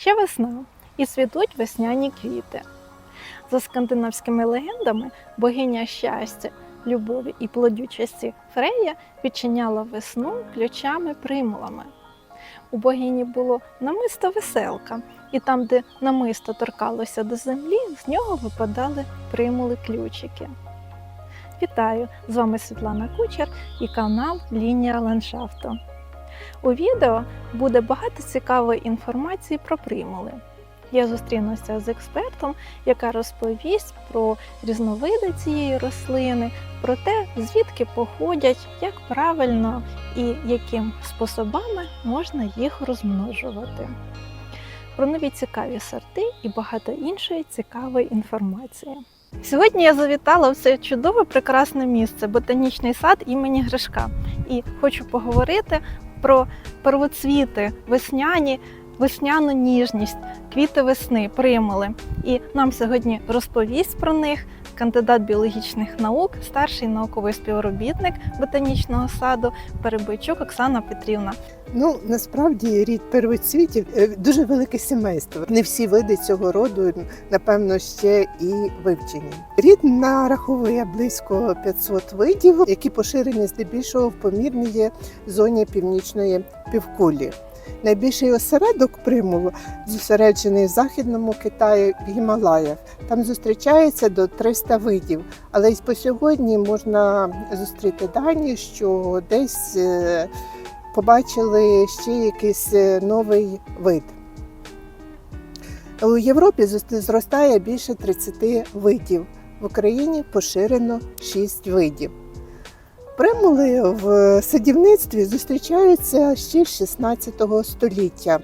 Ще весна і цвітуть весняні квіти. За скандинавськими легендами, богиня щастя, любові і плодючості Фрея відчиняла весну ключами-примулами. У богині було намисто веселка, і там, де намисто торкалося до землі, з нього випадали примули ключики. Вітаю! З вами Світлана Кучер і канал Лінія ландшафту. У відео буде багато цікавої інформації про примули. Я зустрінуся з експертом, яка розповість про різновиди цієї рослини, про те, звідки походять, як правильно і яким способами можна їх розмножувати. Про нові цікаві сорти і багато іншої цікавої інформації. Сьогодні я завітала в це чудове прекрасне місце ботанічний сад імені Гришка і хочу поговорити про первоцвіти весняні, весняну ніжність, квіти весни, примули. І нам сьогодні розповість про них кандидат біологічних наук, старший науковий співробітник ботанічного саду Перебойчук Оксана Петрівна. Ну насправді рід первоцвітів е, дуже велике сімейство. Не всі види цього роду, напевно, ще і вивчені. Рід нараховує близько 500 видів, які поширені здебільшого в помірній зоні північної півкулі. Найбільший осередок примулу зосереджений в західному Китаї в Гімалаях. Там зустрічається до 300 видів, але й по сьогодні можна зустріти дані, що десь е, побачили ще якийсь е, новий вид. У Європі зростає більше 30 видів. В Україні поширено 6 видів. Примули в садівництві зустрічаються ще з 16 століття.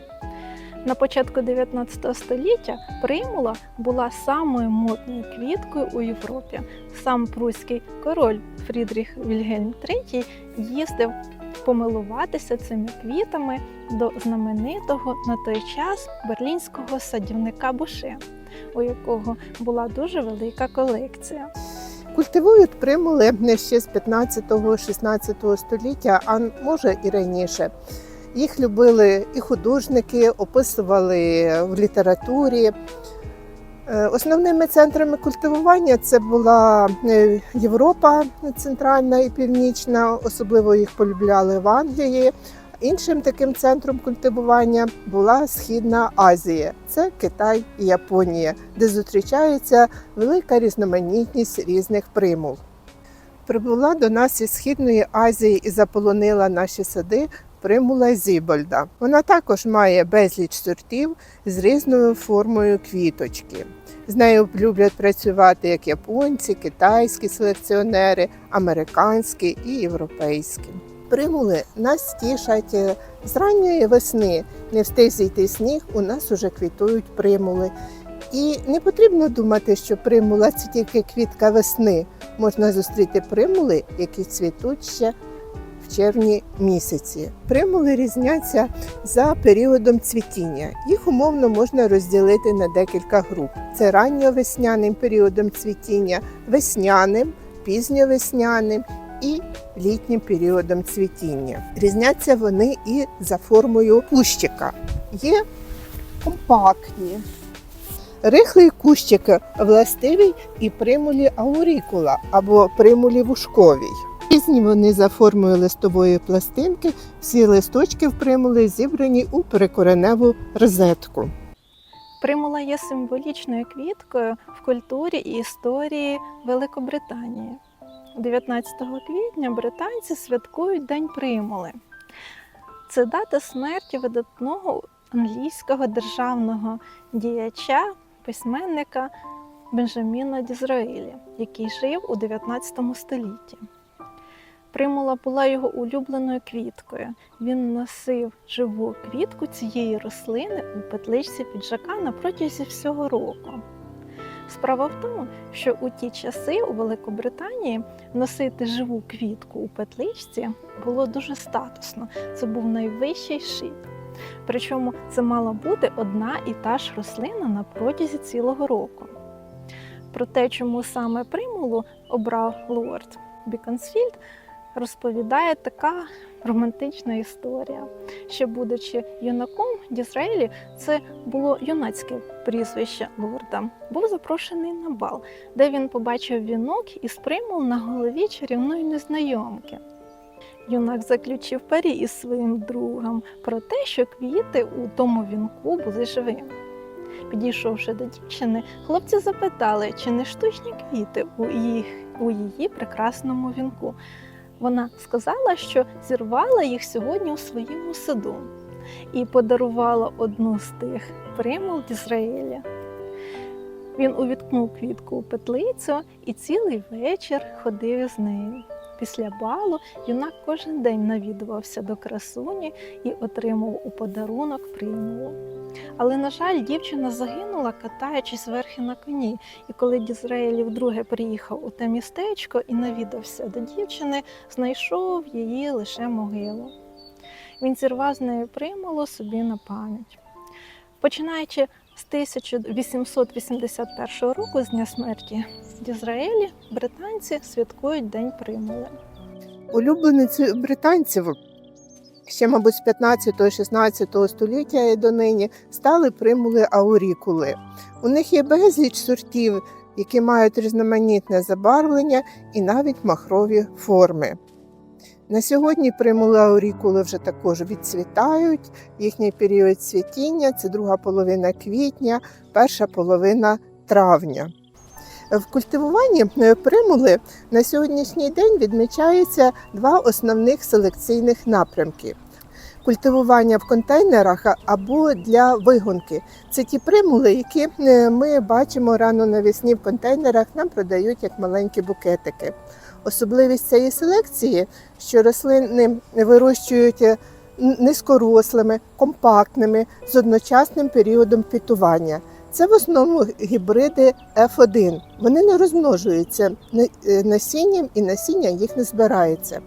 На початку 19 століття примула була самою модною квіткою у Європі. Сам пруський король Фрідріх Вільгельм III їздив помилуватися цими квітами до знаменитого на той час берлінського садівника Буше, у якого була дуже велика колекція. Культивують примули ще з 15-16 століття, а може і раніше. Їх любили і художники, описували в літературі. Е, Основними центрами культивування це була е, Європа центральна і північна, особливо їх полюбляли в Англії. Іншим таким центром культивування була Східна Азія, це Китай і Японія, де зустрічається велика різноманітність різних примул. Прибула до нас із Східної Азії і заполонила наші сади примула Зібольда. Вона також має безліч сортів з різною формою квіточки. З нею люблять працювати як японці, китайські селекціонери, американські і європейські. Примули нас тішать з ранньої весни. Не встиг зійти сніг, у нас уже квітують примули. І не потрібно думати, що примула це тільки квітка весни. Можна зустріти примули, які цвітуть ще в червні місяці. Примули різняться за періодом цвітіння. Їх умовно можна розділити на декілька груп: це ранньовесняним періодом цвітіння, весняним, пізньовесняним і літнім періодом цвітіння. Різняться вони і за формою кущика. Є компактні. Рихлий кущик властивий і примулі аурікула або примулі вушковій. Різні вони за формою листової пластинки, всі листочки в примули зібрані у перекореневу розетку. Примула є символічною квіткою в культурі і історії Великобританії. 19 квітня британці святкують День примули. Це дата смерті видатного англійського державного діяча, письменника Бенджаміна Дізраїлі, який жив у 19 столітті. Примула була його улюбленою квіткою. Він носив живу квітку цієї рослини у петличці піджака на протязі всього року. Справа в тому, що у ті часи у Великобританії носити живу квітку у петличці було дуже статусно. Це був найвищий шик. Причому це мала бути одна і та ж рослина на протязі цілого року. Про те, чому саме примулу обрав лорд Біконсфільд, розповідає така романтична історія, що, будучи юнаком Дізраїлі, це було юнацьке прізвище лорда, був запрошений на бал, де він побачив вінок і сприймав на голові чарівної незнайомки. Юнак заключив парі із своїм другом про те, що квіти у тому вінку були живими. Підійшовши до дівчини, хлопці запитали, чи не штучні квіти у, їх, у її прекрасному вінку. Вона сказала, що зірвала їх сьогодні у своєму саду і подарувала одну з тих примул Дізраїля. Він увіткнув квітку у петлицю і цілий вечір ходив із нею. Після балу юнак кожен день навідувався до красуні і отримав у подарунок примулу. Але, на жаль, дівчина загинула, катаючись верхи на коні. І коли Дізраїлі вдруге приїхав у те містечко і навідався до дівчини, знайшов її лише могилу. Він зірвав з нею примулу собі на пам'ять. Починаючи з 1881 року, з дня смерті Дізраїлі, британці святкують День примули. Улюбленицею британців ще, мабуть, з 15-16 століття і донині стали примули аурікули. У них є безліч сортів, які мають різноманітне забарвлення і навіть махрові форми. На сьогодні примули аурікули вже також відцвітають. Їхній період цвітіння це друга половина квітня, перша половина травня. В культивуванні е, примули на сьогоднішній день відмічається два основних селекційних напрямки. Культивування в контейнерах або для вигонки. Це ті примули, які е, ми бачимо рано навесні в контейнерах, нам продають як маленькі букетики. Особливість цієї селекції, що рослини вирощують е, низькорослими, компактними, з одночасним періодом квітування. Це в основному гібриди F1. Вони не розмножуються е, насінням і насіння їх не збирається.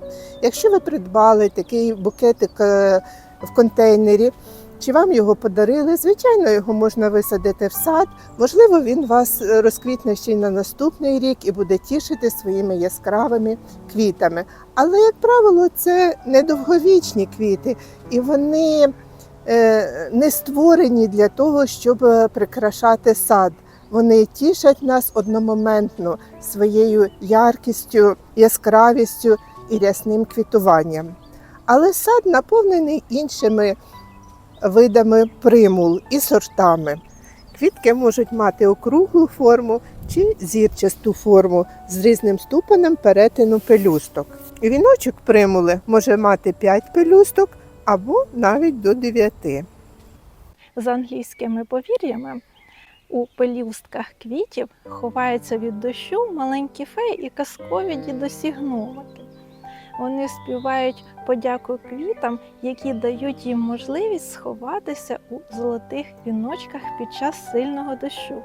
Якщо ви придбали такий букетик е, в контейнері, чи вам його подарили, звичайно, його можна висадити в сад. Можливо, він вас е, розквітне ще й на наступний рік і буде тішити своїми яскравими квітами. Але, як правило, це недовговічні квіти, і вони не створені для того, щоб е, прикрашати сад. Вони тішать нас одномоментно своєю яркістю, яскравістю і рясним квітуванням. Але сад наповнений іншими видами примул і сортами. Квітки можуть мати округлу форму чи зірчасту форму з різним ступенем перетину пелюсток. Віночок примули може мати 5 пелюсток або навіть до 9. За англійськими повір'ями, у пелюстках квітів ховаються від дощу маленькі феї і казкові дідусі. Вони співають подяку квітам, які дають їм можливість сховатися у золотих віночках під час сильного дощу,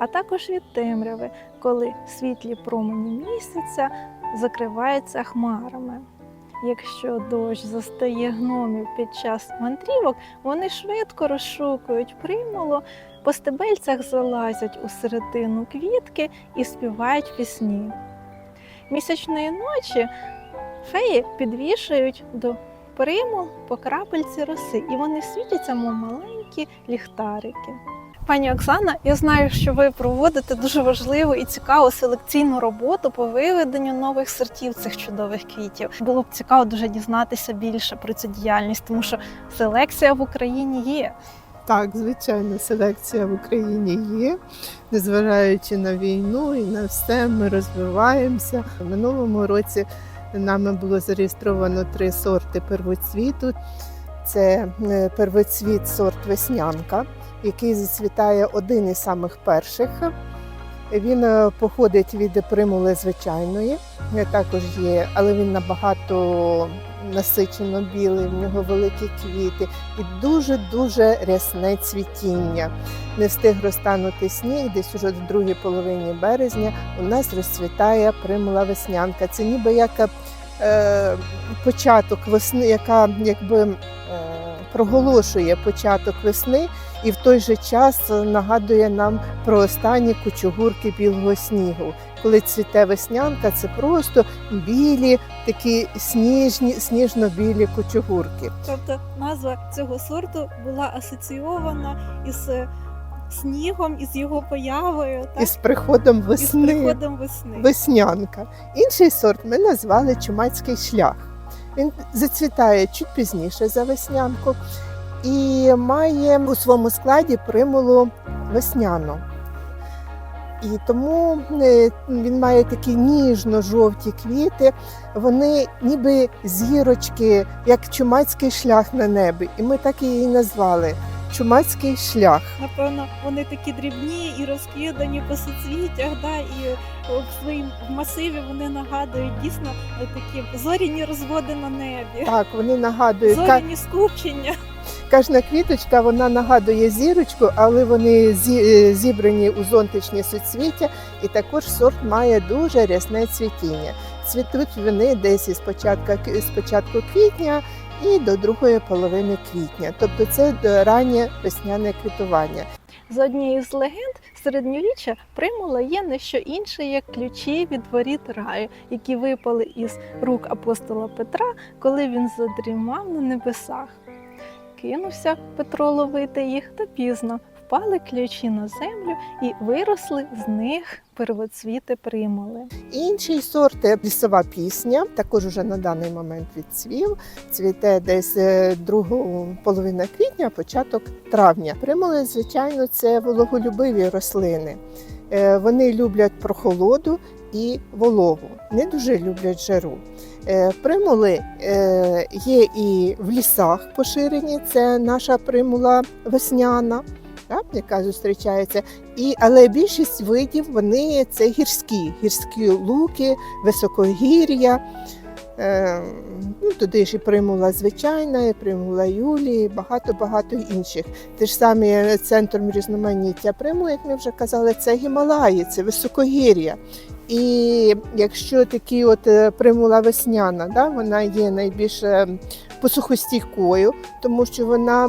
а також від темряви, коли світлі промені місяця закриваються хмарами. Якщо дощ застає гномів під час мандрівок, вони швидко розшукують примулу, по стебельцях залазять у середину квітки і співають пісні. Місячної ночі феї підвішують до примул по крапельці роси, і вони світяться, мов маленькі ліхтарики. Пані Оксана, я знаю, що ви проводите дуже важливу і цікаву селекційну роботу по виведенню нових сортів цих чудових квітів. Було б цікаво дуже дізнатися більше про цю діяльність, тому що селекція в Україні є. Так, звичайно, селекція в Україні є. Незважаючи на війну і на все, ми розвиваємося. У минулому році нами було зареєстровано три сорти первоцвіту. Це е, первоцвіт сорт веснянка, який зацвітає один із самих перших. Він е, походить від примули звичайної, також є, але він набагато насичено білий, в нього великі квіти і дуже-дуже рясне цвітіння. Не встиг розтанути сніг, десь уже в другій половині березня у нас розцвітає примула веснянка. Це ніби як е, початок весни, яка якби е, проголошує початок весни і в той же час нагадує нам про останні кучугурки білого снігу. коли цвіте веснянка, це просто білі, такі сніжні, сніжно-білі кучугурки. Тобто назва цього сорту була асоційована із е, снігом, із його появою, так? І з приходом із приходом весни. Веснянка. Інший сорт ми назвали чумацький шлях. Він зацвітає чуть пізніше за веснянку і має у своєму складі примулу весняну. І тому е, він має такі ніжно-жовті квіти, вони ніби зірочки, як чумацький шлях на небі. І ми так її назвали чумацький шлях. Напевно, вони такі дрібні і розкидані по суцвіттях, да, і е, в своїм масиві вони нагадують дійсно е, такі зоряні розводи на небі, Так, вони нагадують зоряні скупчення. Кожна квіточка вона нагадує зірочку, але вони е, зібрані у зонтичні суцвіття, і також сорт має дуже рясне цвітіння. Цвітуть вони десь із початку, з початку квітня і до другої половини квітня. Тобто це е, раннє весняне квітування. За однією з легенд середньовіччя примула є не що інше, як ключі від воріт раю, які випали із рук апостола Петра, коли він задрімав на небесах. Кинувся Петро ловити їх та пізно. Впали ключі на землю і виросли з них первоцвіти примули. Інший сорт е, лісова пісня, також уже на даний момент відцвів. Цвіте десь е, другу половина квітня, початок травня. Примули, звичайно, це вологолюбиві рослини. Е, Вони люблять прохолоду і вологу, не дуже люблять жару. Е, Примули е, є і в лісах поширені, це наша примула весняна. так, Яка зустрічається, і але більшість видів вони це гірські, гірські луки, високогір'я. Е, ну, туди ж і примула звичайна, і примула Юлії, багато-багато інших. Те ж саме центром різноманіття примул, як ми вже казали, це Гімалаї, це високогір'я. І якщо такі от е, примула весняна, да, вона є найбільш е, посухостійкою, тому що вона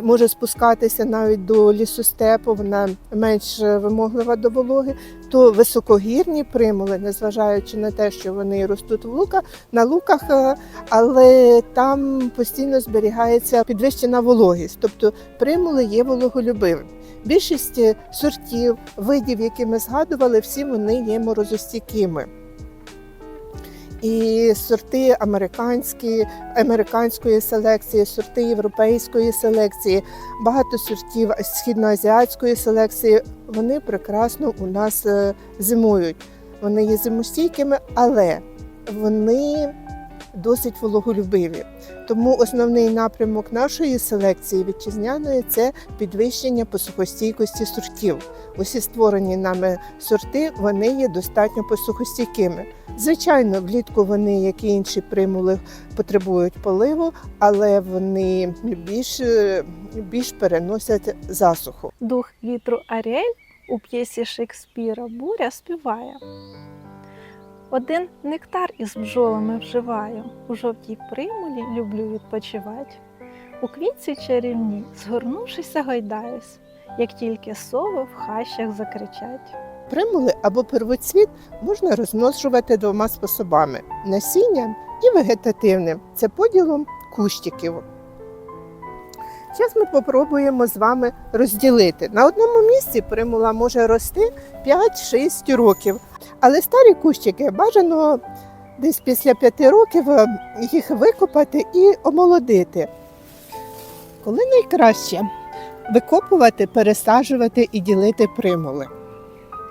може спускатися навіть до лісостепу, вона менш вимоглива до вологи, то високогірні примули, незважаючи на те, що вони ростуть в луках, на луках, е, але там постійно зберігається підвищена вологість, тобто примули є вологолюбивими. Більшість е, сортів, видів, які ми згадували, всі вони є морозостійкими. І сорти американські, американської селекції, сорти європейської селекції, багато сортів східноазіатської селекції, вони прекрасно у нас е, зимують. Вони є зимостійкими, але вони досить вологолюбиві. Тому основний напрямок нашої селекції вітчизняної це підвищення посухостійкості сортів. Усі створені нами сорти вони є достатньо посухостійкими. Звичайно, влітку вони, як і інші примули, потребують поливу, але вони більш, більш переносять засуху. Дух вітру Аріель у п'єсі Шекспіра Буря співає. Один нектар із бджолами вживаю, у жовтій примулі люблю відпочивать. У квітці чарівній, згорнувшися, гойдаюсь, як тільки сови в хащах закричать. Примули або первоцвіт можна розмножувати двома способами: насінням і вегетативним. Це поділом кущиків. Зараз ми попробуємо з вами розділити. На одному місці примула може рости 5-6 років, але старі кущики бажано десь після 5 років е, їх викопати і омолодити. Коли найкраще викопувати, пересаджувати і ділити примули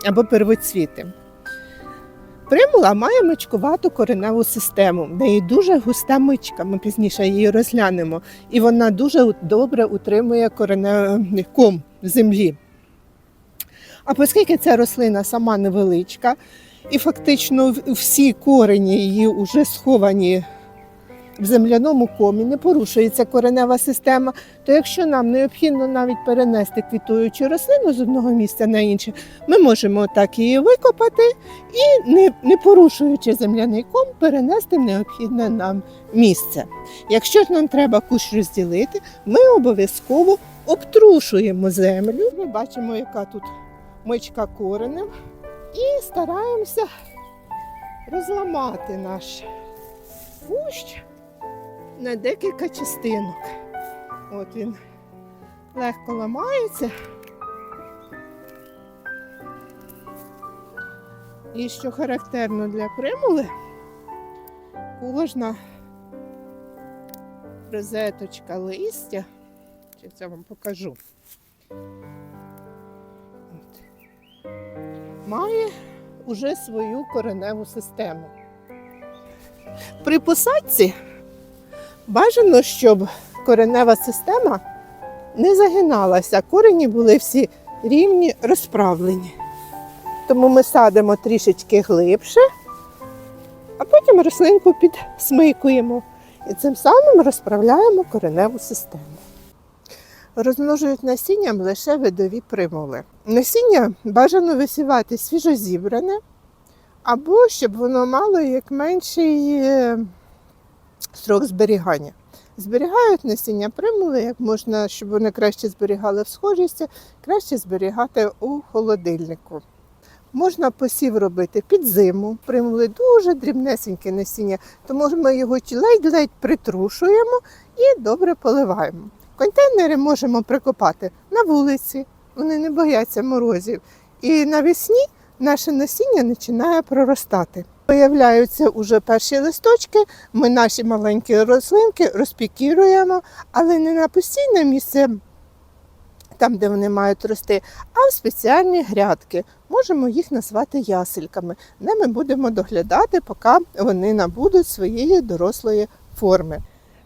або первоцвіти. Примула має мичкувату кореневу систему, в неї дуже густа мичка, ми пізніше її розглянемо, і вона дуже добре утримує кореневий ком землі. А оскільки ця рослина сама невеличка, і фактично всі корені її вже сховані в земляному комі, не порушується коренева система, то якщо нам необхідно навіть перенести квітуючу рослину з одного місця на інше, ми можемо так її викопати і, не, не порушуючи земляний ком, перенести в необхідне нам місце. Якщо ж нам треба кущ розділити, ми обов'язково обтрушуємо землю. Ми бачимо, яка тут мичка коренем. І стараємося розламати наш кущ на декілька частинок. От він легко ламається. І що характерно для примули, кожна розеточка листя, зараз я вам покажу. Має уже свою кореневу систему. При посадці бажано, щоб коренева система не загиналася, корені були всі рівні, розправлені. Тому ми садимо трішечки глибше, а потім рослинку підсмикуємо і цим самим розправляємо кореневу систему. Розмножують насінням лише видові примули. Насіння бажано висівати свіжозібране, або щоб воно мало як менший е, строк зберігання. Зберігають насіння примули, як можна, щоб вони краще зберігали в схожісті, краще зберігати у холодильнику. Можна посів робити під зиму, примули дуже дрібнесеньке насіння, тому ми його ледь-ледь притрушуємо і добре поливаємо. Контейнери можемо прикопати на вулиці, вони не бояться морозів. І навесні наше насіння починає проростати. Появляються уже перші листочки, ми наші маленькі рослинки розпікіруємо, але не на постійне місце, там, де вони мають рости, а в спеціальні грядки. Можемо їх назвати ясельками, де ми будемо доглядати, поки вони набудуть своєї дорослої форми.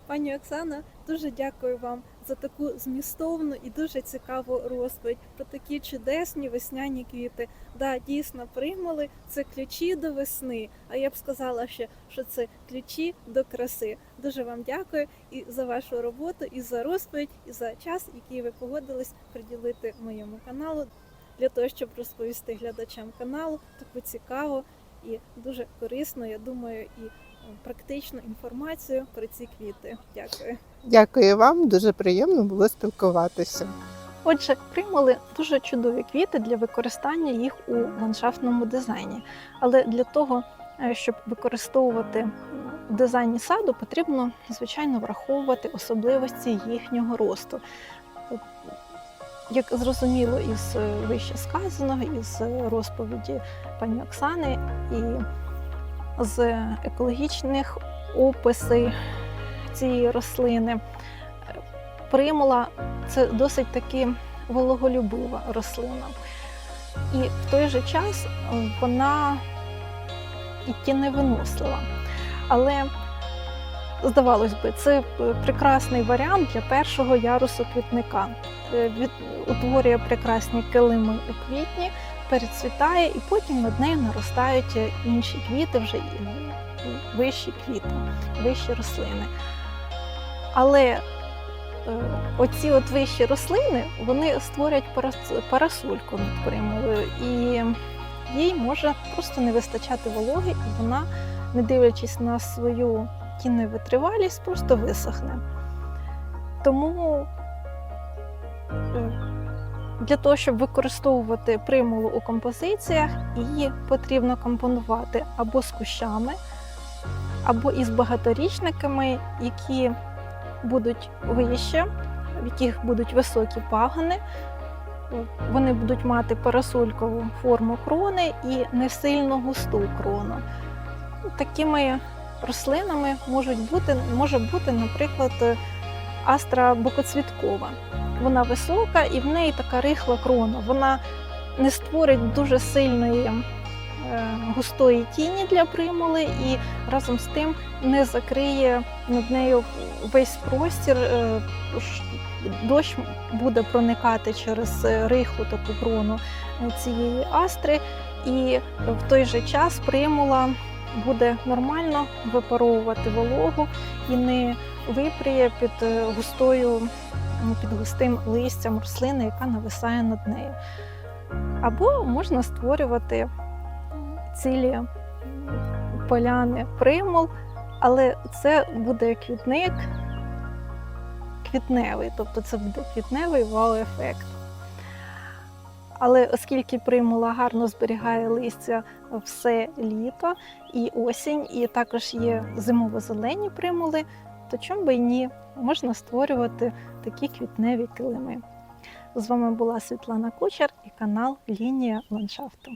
Пані Оксана, дуже дякую вам за таку змістовну і дуже цікаву розповідь про такі чудесні весняні квіти. Да, дійсно, примули це ключі до весни. А я б сказала ще, що це ключі до краси. Дуже вам дякую і за вашу роботу, і за розповідь, і за час, який ви погодились приділити моєму каналу для того, щоб розповісти глядачам каналу таку цікаву і дуже корисну, я думаю, і практичну інформацію про ці квіти. Дякую. Дякую вам, дуже приємно було спілкуватися. Отже, примули дуже чудові квіти для використання їх у ландшафтному дизайні. Але для того, е, щоб використовувати в дизайні саду, потрібно звичайно враховувати особливості їхнього росту. Як зрозуміло із е, вище сказаного, із е, розповіді пані Оксани і з екологічних описів цієї рослини, е, примула це досить таки вологолюбива рослина. І в той же час е, вона і тіневинослива. Але, здавалось би, це прекрасний варіант для першого ярусу квітника. Е, утворює прекрасні килими у квітні, перецвітає, і потім над нею наростають інші квіти, вже вищі квіти, вищі рослини. Але е, оці от вищі рослини вони створять парас- парасольку над примулою, і їй може просто не вистачати вологи, і вона, не дивлячись на свою тінневитривалість, просто висохне. Тому е, для того, щоб використовувати примулу у композиціях, її потрібно компонувати або з кущами, або із багаторічниками, які будуть вище, в яких будуть високі пагони. Вони будуть мати парасолькову форму крони і не сильно густу крону. Такими рослинами можуть бути, може бути, наприклад, астра бокоцвіткова. Вона висока і в неї така рихла крона. Вона не створить дуже сильної е, густої тіні для примули і разом з тим не закриє над нею весь простір. е, Дощ буде проникати через е, рихлу таку крону е, цієї астри, і в той же час примула буде нормально випаровувати вологу і не випріє під густою, під густим листям рослини, яка нависає над нею. Або можна створювати цілі поляни примул, але це буде квітник квітневий, тобто це буде квітневий вау-ефект. Але оскільки примула гарно зберігає листя все літо і осінь, і також є зимово-зелені примули, то чому би й ні? Можна створювати такі квітневі килими. З вами була Світлана Кучер і канал Лінія ландшафту.